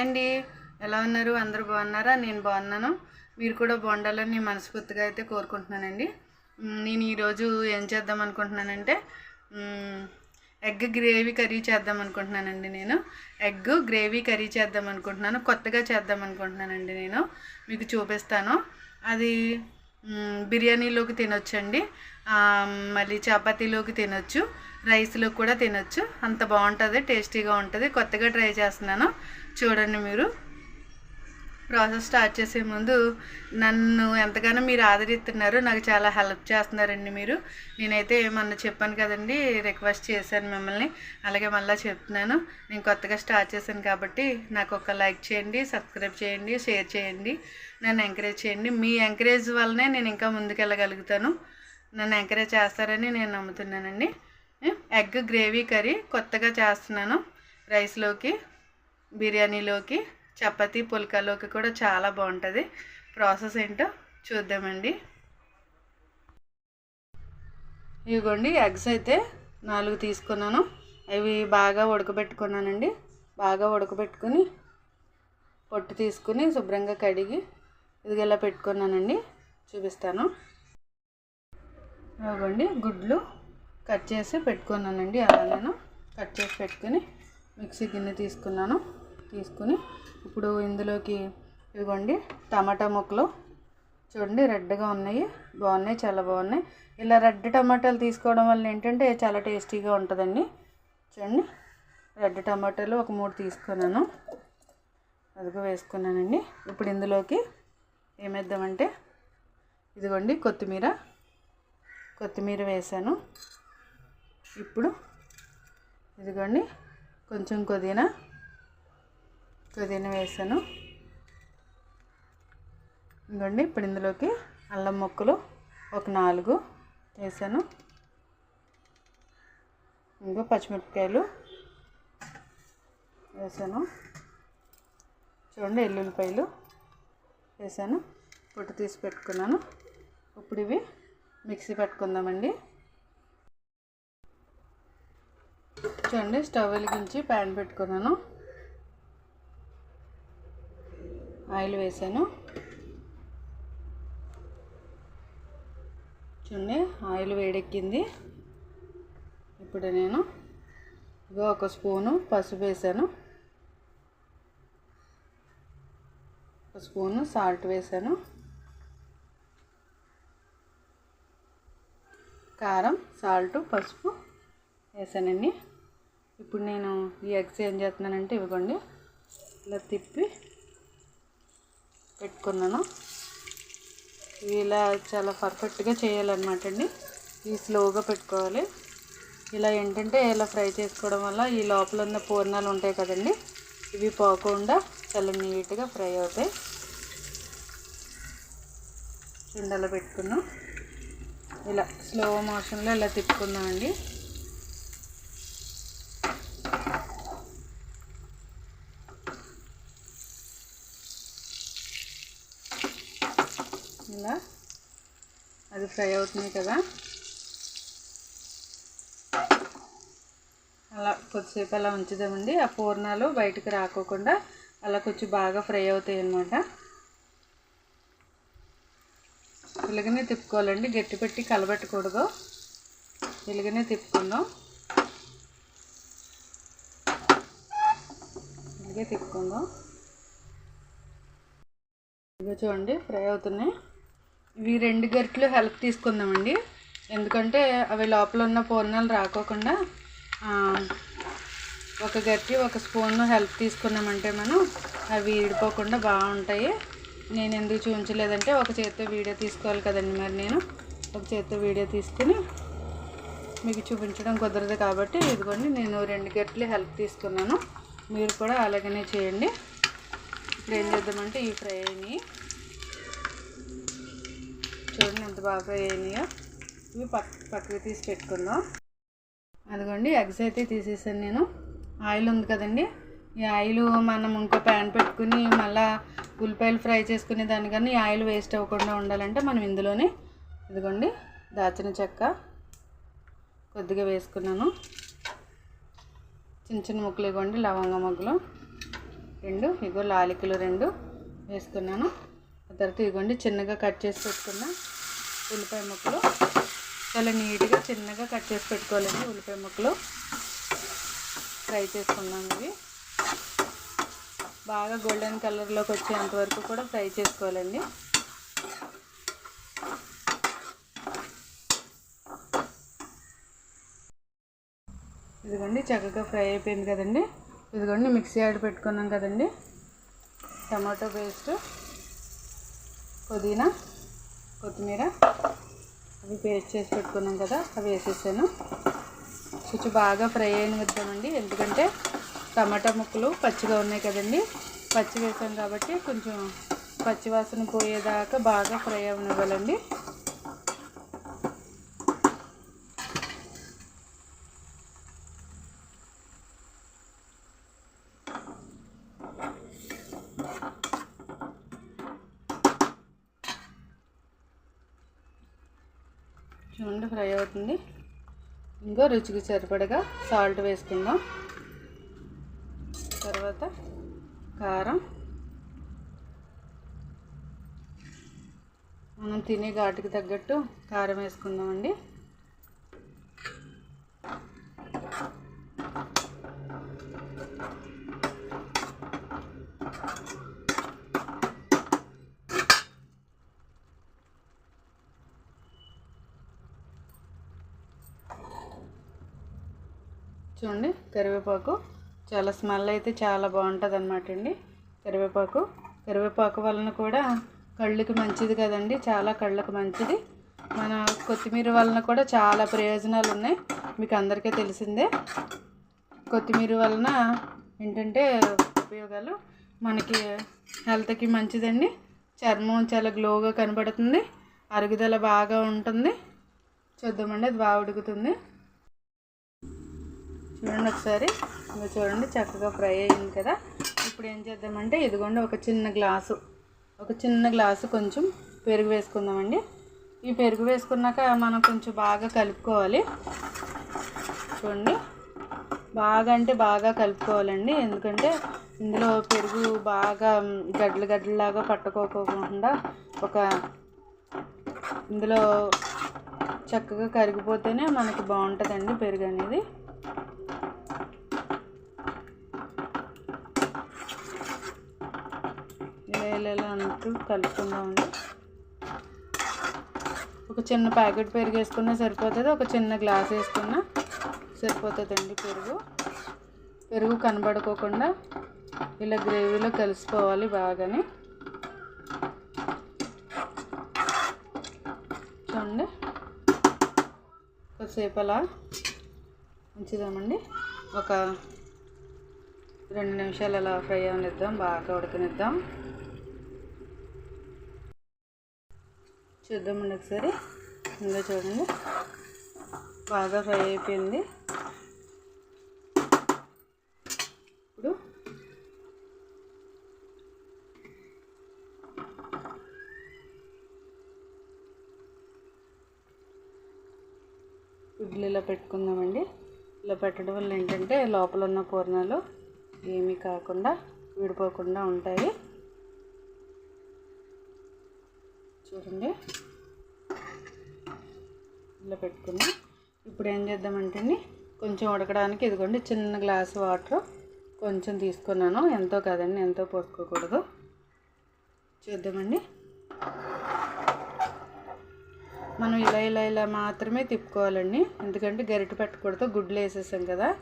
Hi అండి. ఎలా ఉన్నారు? అందరూ బాగున్నారా? నేను బాగున్నాను. మీరు కూడా బాగుండాలని నేను మనస్ఫూర్తిగా అయితే కోరుకుంటున్నానండి. నేను ఈరోజు ఏం చేద్దాం అనుకుంటున్నానంటే ఎగ్ గ్రేవీ కర్రీ చేద్దాం అనుకుంటున్నానండి నేను. ఎగ్ గ్రేవీ కర్రీ చేద్దాం అనుకుంటున్నాను. కొత్తగా చేద్దాం అనుకుంటున్నానండి నేను. మీకు చూపిస్తాను. అది బిర్యానీలోకి తినొచ్చండి. మళ్ళీ చపాతీలోకి తినొచ్చు. రైస్లోకి కూడా తినొచ్చు. అంత బాగుంటుంది టేస్టీగా ఉంటుంది. కొత్తగా ట్రై చేస్తున్నాను. చూడండి మీరు. ప్రాసెస్ స్టార్ట్ చేసే ముందు నన్ను ఎంతగానో మీరు ఆదరిస్తున్నారు. నాకు చాలా హెల్ప్ చేస్తున్నారండి మీరు. నేనైతే మొన్న చెప్పాను కదండి రిక్వెస్ట్ చేశాను మిమ్మల్ని. అలాగే మళ్ళీ చెప్తున్నాను. నేను కొత్తగా స్టార్ట్ చేశాను కాబట్టి నాకు ఒక లైక్ చేయండి సబ్స్క్రైబ్ చేయండి షేర్ చేయండి. నన్ను ఎంకరేజ్ చేయండి. మీ ఎంకరేజ్ వల్లనే నేను ఇంకా ముందుకెళ్ళగలుగుతాను. నన్ను ఎంకరేజ్ చేస్తారని నేను నమ్ముతున్నానండి. ఎగ్ గ్రేవీ కర్రీ కొత్తగా చేస్తున్నాను రైస్లోకి. బిర్యానీలోకి చపాతీ పుల్కాలోకి కూడా చాలా బాగుంటుంది. ప్రాసెస్ ఏంటో చూద్దామండి. ఇదిగోండి ఎగ్స్ అయితే నాలుగు తీసుకున్నాను. అవి బాగా ఉడకబెట్టుకున్నానండి. బాగా ఉడకబెట్టుకుని పొట్టు తీసుకుని శుభ్రంగా కడిగి ఇదిగా ఇలా పెట్టుకున్నానండి. చూపిస్తాను. ఇవ్వండి గుడ్లు కట్ చేసి పెట్టుకున్నానండి. అలా నేను కట్ చేసి పెట్టుకుని మిక్సీ గిన్నె తీసుకున్నాను. తీసుకుని ఇప్పుడు ఇందులోకి ఇదిగోండి టమాటా ముక్కలు. చూడండి రెడ్గా ఉన్నాయి బాగున్నాయి చాలా బాగున్నాయి. ఇలా రెడ్ టమాటాలు తీసుకోవడం వల్ల ఏంటంటే చాలా టేస్టీగా ఉంటుందండి. చూడండి రెడ్ టమాటాలు ఒక మూడు తీసుకున్నాను. అదిగో వేసుకున్నానండి. ఇప్పుడు ఇందులోకి ఏమేద్దామంటే ఇదిగోండి కొత్తిమీర. కొత్తిమీర వేసాను. ఇప్పుడు ఇదిగోండి కొంచెం పుదీనా పుదీనా వేసాను. ఇదిగోండి ఇప్పుడు ఇందులోకి అల్లం ముక్కలు ఒక నాలుగు వేసాను. ఇంకో పచ్చిమిరపకాయలు వేసాను. చూడండి ఎల్లుల్లిపాయలు వేసాను. పొట్టు తీసి పెట్టుకున్నాను. ఇప్పుడు ఇవి మిక్సీ పెట్టుకుందామండి. చూడండి స్టవ్ వెలిగించి ప్యాన్ పెట్టుకున్నాను. ఆయిల్ వేసాను. చూడండి ఆయిల్ వేడెక్కింది. ఇప్పుడు నేను ఇగో ఒక స్పూను పసుపు వేసాను. ఒక స్పూను సాల్ట్ వేసాను. కారం సాల్ట్ పసుపు వేసానండి. ఇప్పుడు నేను ఈ ఎగ్స్ ఏం చేస్తున్నానంటే ఇవ్వకండి ఇలా తిప్పి పెట్టుకున్నాను. ఇలా చాలా పర్ఫెక్ట్గా చేయాలన్నమాట అండి. ఇవి స్లోగా పెట్టుకోవాలి. ఇలా ఏంటంటే ఇలా ఫ్రై చేసుకోవడం వల్ల ఈ లోపల ఉన్న పూర్ణాలు ఉంటాయి కదండి ఇవి పోకుండా చాలా నీట్గా ఫ్రై అవుతాయి. చుండలో పెట్టుకున్నాం ఇలా స్లో మోషన్లో ఇలా తిప్పుకుందామండి ఇలా అది ఫ్రై అవుతున్నాయి కదా. అలా కొద్దిసేపు అలా ఉంచుదామండి. ఆ పూర్ణాలు బయటకు రాకోకుండా అలా కొంచెం బాగా ఫ్రై అవుతాయి అన్నమాట. ఇలాగనే తిప్పుకోవాలండి. గట్టి పెట్టి కలబెట్టకూడదు. ఇలాగనే తిప్పుకుందాం. ఇలాగే తిప్పుకుందాం. ఇదిగో చూడండి ఫ్రై అవుతున్నాయి. ఇవి రెండు గరిటలు హెల్ప్ తీసుకుందామండి. ఎందుకంటే అవి లోపల ఉన్న పూర్ణాలు రాకోకుండా ఒక గట్టి ఒక స్పూన్ హెల్ప్ తీసుకున్నామంటే మనం అవి ఈడిపోకుండా బాగుంటాయి. నేను ఎందుకు చూపించలేదంటే ఒక చేత్తో వీడియో తీసుకోవాలి కదండి మరి నేను. ఒక చేత్తో వీడియో తీసుకుని మీకు చూపించడం కుదరదు కాబట్టి ఇదిగోండి నేను రెండు గట్లు హెల్ప్ తీసుకున్నాను. మీరు కూడా అలాగనే చేయండి. ఇప్పుడు ఏం చేద్దామంటే ఈ ఫ్రై అయినాయి. చూడండి ఎంత బాగా ఫ్రై అయినాయో ఇవి పక్ పక్కకి తీసి పెట్టుకుందాం. అదిగోండి ఎగ్స్ అయితే తీసేసాను నేను. ఆయిల్ ఉంది కదండి. ఈ ఆయిల్ మనం ఇంకో ప్యాన్ పెట్టుకుని మళ్ళా ఉల్లిపాయలు ఫ్రై చేసుకునే దానికన్నా ఈ ఆయిల్ వేస్ట్ అవ్వకుండా ఉండాలంటే మనం ఇందులోనే ఇదిగోండి దాచిన చెక్క కొద్దిగా వేసుకున్నాను. చిన్న చిన్న ముక్కలు ఇవ్వండి లవంగ ముక్కలు రెండు ఇగో లాలికలు రెండు వేసుకున్నాను. తర్వాత ఇదిగోండి చిన్నగా కట్ చేసి పెట్టుకున్న ఉల్లిపాయ ముక్కలు. చాలా నీట్గా చిన్నగా కట్ చేసి పెట్టుకోవాలండి ఉల్లిపాయ ముక్కలు. ఫ్రై చేసుకున్నాం ఇవి. బాగా గోల్డెన్ కలర్లోకి వచ్చేంత వరకు కూడా ఫ్రై చేసుకోవాలండి. ఇదిగోండి చక్కగా ఫ్రై అయిపోయింది కదండి. ఇదిగోండి మిక్సీ ఆడి పెట్టుకున్నాం కదండి. Tomato paste. పుదీనా కొత్తిమీర. అవి పేస్ట్ చేసి పెట్టుకున్నాం కదా అవి వేసేసాను. కొంచెం బాగా ఫ్రై అయిన విద్దామండి. ఎందుకంటే టమాటా ముక్కలు పచ్చిగా ఉన్నాయి కదండి. పచ్చి వేసాం కాబట్టి కొంచెం పచ్చివాసన పోయేదాకా బాగా ఫ్రై అవనివ్వాలండి. చూడండి ఫ్రై అవుతుంది. ఇంకో రుచికి సరిపడగా సాల్ట్ వేసుకుందాం. తర్వాత కారం. మనం తినే ఘాటుకి తగ్గట్టు కారం వేసుకుందామండి. చూడండి కరివేపాకు. చాలా స్మెల్ అయితే చాలా బాగుంటుంది అనమాట అండి. కరివేపాకు. కరివేపాకు వలన కూడా కళ్ళకి మంచిది కదండి. చాలా కళ్ళకు మంచిది. మన కొత్తిమీర వలన కూడా చాలా ప్రయోజనాలు ఉన్నాయి. మీకు అందరికీ తెలిసిందే. కొత్తిమీర వలన ఏంటంటే ఉపయోగాలు మనకి హెల్త్కి మంచిదండి. చర్మం చాలా గ్లోగా కనబడుతుంది. అరుగుదల బాగా ఉంటుంది. చూద్దామండి అది బాగా ఉడుకుతుంది. చూడండి ఒకసారి. ఇంకా చూడండి చక్కగా ఫ్రై అయింది కదా. ఇప్పుడు ఏం చేద్దామంటే ఇదిగోండి ఒక చిన్న గ్లాసు. ఒక చిన్న గ్లాసు కొంచెం పెరుగు వేసుకుందామండి. ఈ పెరుగు వేసుకున్నాక మనం కొంచెం బాగా కలుపుకోవాలి. చూడండి బాగా అంటే బాగా కలుపుకోవాలండి. ఎందుకంటే ఇందులో పెరుగు బాగా గడ్డలు గడ్డలాగా పట్టుకోకుండా ఒక ఇందులో చక్కగా కరిగిపోతేనే మనకి బాగుంటుందండి పెరుగు అనేది ఇలా ఇలా అంటూ కలుపుకుందామండి ఒక చిన్న ప్యాకెట్ పెరుగు వేసుకున్నా సరిపోతుంది ఒక చిన్న గ్లాస్ వేసుకున్నా సరిపోతుందండి పెరుగు. పెరుగు కనబడుకోకుండా ఇలా గ్రేవీలో కలిసిపోవాలి బాగానే. చూడండి. కొద్దిసేపు అలా ఉంచుదామండి. ఒక రెండు నిమిషాలు అలా ఫ్రై అవనిద్దాం బాగా ఉడకనిద్దాం. చూద్దామండి ఒకసారి. ఇంకా చూడండి. బాగా ఫ్రై అయిపోయింది. ఇప్పుడు గుడ్లు ఇలా పెట్టుకుందామండి. ఇలా పెట్టడం వల్ల ఏంటంటే లోపల ఉన్న పూర్ణాలు ఏమీ కాకుండా విడిపోకుండా ఉంటాయి. చూడండి. ఇలా పెట్టుకున్నాం ఇప్పుడు ఏం చేద్దామంటే కొంచెం ఉడకడానికి ఇదిగోండి చిన్న గ్లాస్ వాటర్ కొంచెం తీసుకున్నాను. ఎంతో కదండి ఎంతో పోసుకోకూడదు. చూద్దామండి. మనం ఇలా ఇలా ఇలా మాత్రమే తిప్పుకోవాలండి. ఎందుకంటే గరిటె పెట్టకూడదు గుడ్లు వేసేసాం కదా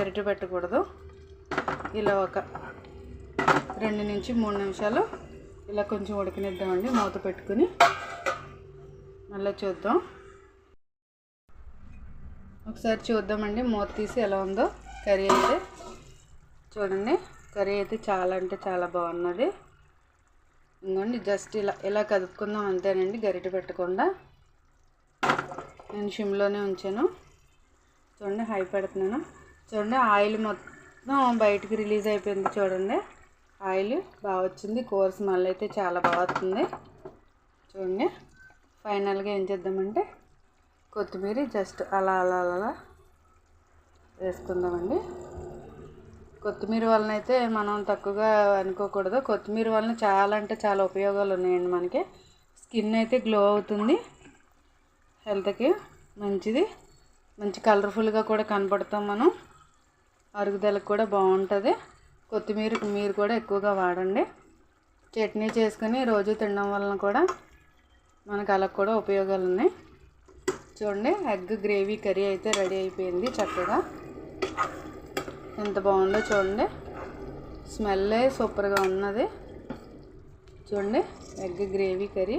గరిటె పెట్టకూడదు. ఇలా ఒక రెండు నుంచి మూడు నిమిషాలు ఇలా కొంచెం ఉడకనిద్దామండి మూత పెట్టుకుని. మళ్ళీ చూద్దాం. ఒకసారి చూద్దామండి. మూత తీసి ఎలా ఉందో. కర్రీ అయితే చూడండి. కర్రీ అయితే చాలా అంటే చాలా బాగున్నది. ఇంకోండి జస్ట్ ఇలా ఇలా కదుపుకుందాం అంతేనండి. గరిటె పెట్టకుండా. నేను షిమ్లోనే ఉంచాను. చూడండి హై పెడుతున్నాను. చూడండి ఆయిల్ మొత్తం బయటికి రిలీజ్ అయిపోయింది చూడండి. ఆయిల్ బాగా వచ్చింది. కూర స్మెల్ అయితే చాలా బాగుంది చూడండి ఫైనల్గా ఏం చేద్దామంటే కొత్తిమీర జస్ట్ అలా అలా అలా వేసుకుందామండి. కొత్తిమీర వలన అయితే మనం తక్కువగా అనుకోకూడదు. కొత్తిమీర వలన చాలా అంటే చాలా ఉపయోగాలు ఉన్నాయండి మనకి. స్కిన్ అయితే గ్లో అవుతుంది. హెల్త్కి మంచిది. మంచి కలర్ఫుల్గా కూడా కనపడతాం మనం. అరుగుదలకు కూడా బాగుంటుంది. కొత్తిమీర మీరు కూడా ఎక్కువగా వాడండి. చట్నీ చేసుకొని రోజు తినడం వలన కూడా మనకు అలా కూడా ఉపయోగాలు ఉన్నాయి. చూడండి ఎగ్ గ్రేవీ కర్రీ అయితే రెడీ అయిపోయింది చక్కగా. ఎంత బాగుందో చూడండి. స్మెల్లే సూపర్గా ఉన్నది. చూడండి ఎగ్ గ్రేవీ కర్రీ.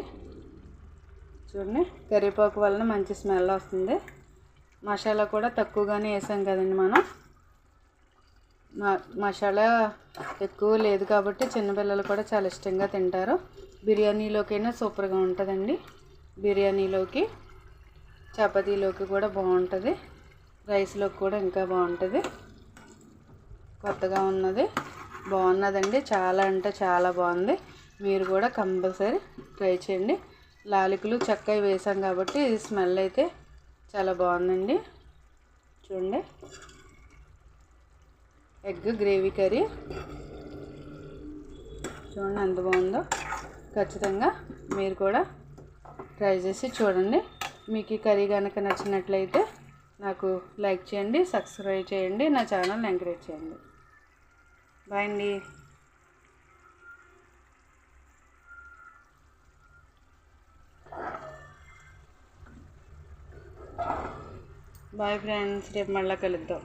చూడండి కరివేపాకు వలన మంచి స్మెల్ వస్తుంది. మసాలా కూడా తక్కువగానే వేసాం కదండి మనం. మసాలా ఎక్కువ లేదు కాబట్టి చిన్నపిల్లలు కూడా చాలా ఇష్టంగా తింటారు. బిర్యానీలోకైనా సూపర్గా ఉంటుందండి బిర్యానీలోకి. చపాతీలోకి కూడా బాగుంటుంది. రైస్లోకి కూడా ఇంకా బాగుంటుంది. కొత్తగా ఉన్నది. బాగున్నదండి. చాలా అంటే చాలా బాగుంది. మీరు కూడా కంపల్సరీ ట్రై చేయండి. లాలికలు చక్కగా వేసాం కాబట్టి స్మెల్ అయితే చాలా బాగుందండి. చూడండి. Egg gravy curry. చూడండి ఎంత బాగుందో. ఖచ్చితంగా మీరు కూడా ట్రై చేసి చూడండి. మీకు ఈ కర్రీ కనుక నచ్చినట్లయితే నాకు లైక్ చేయండి సబ్స్క్రైబ్ చేయండి నా ఛానల్ని ఎంకరేజ్ చేయండి. బాయ్ అండి. బాయ్ ఫ్రెండ్స్ రేపు మళ్ళీ కలుద్దాం.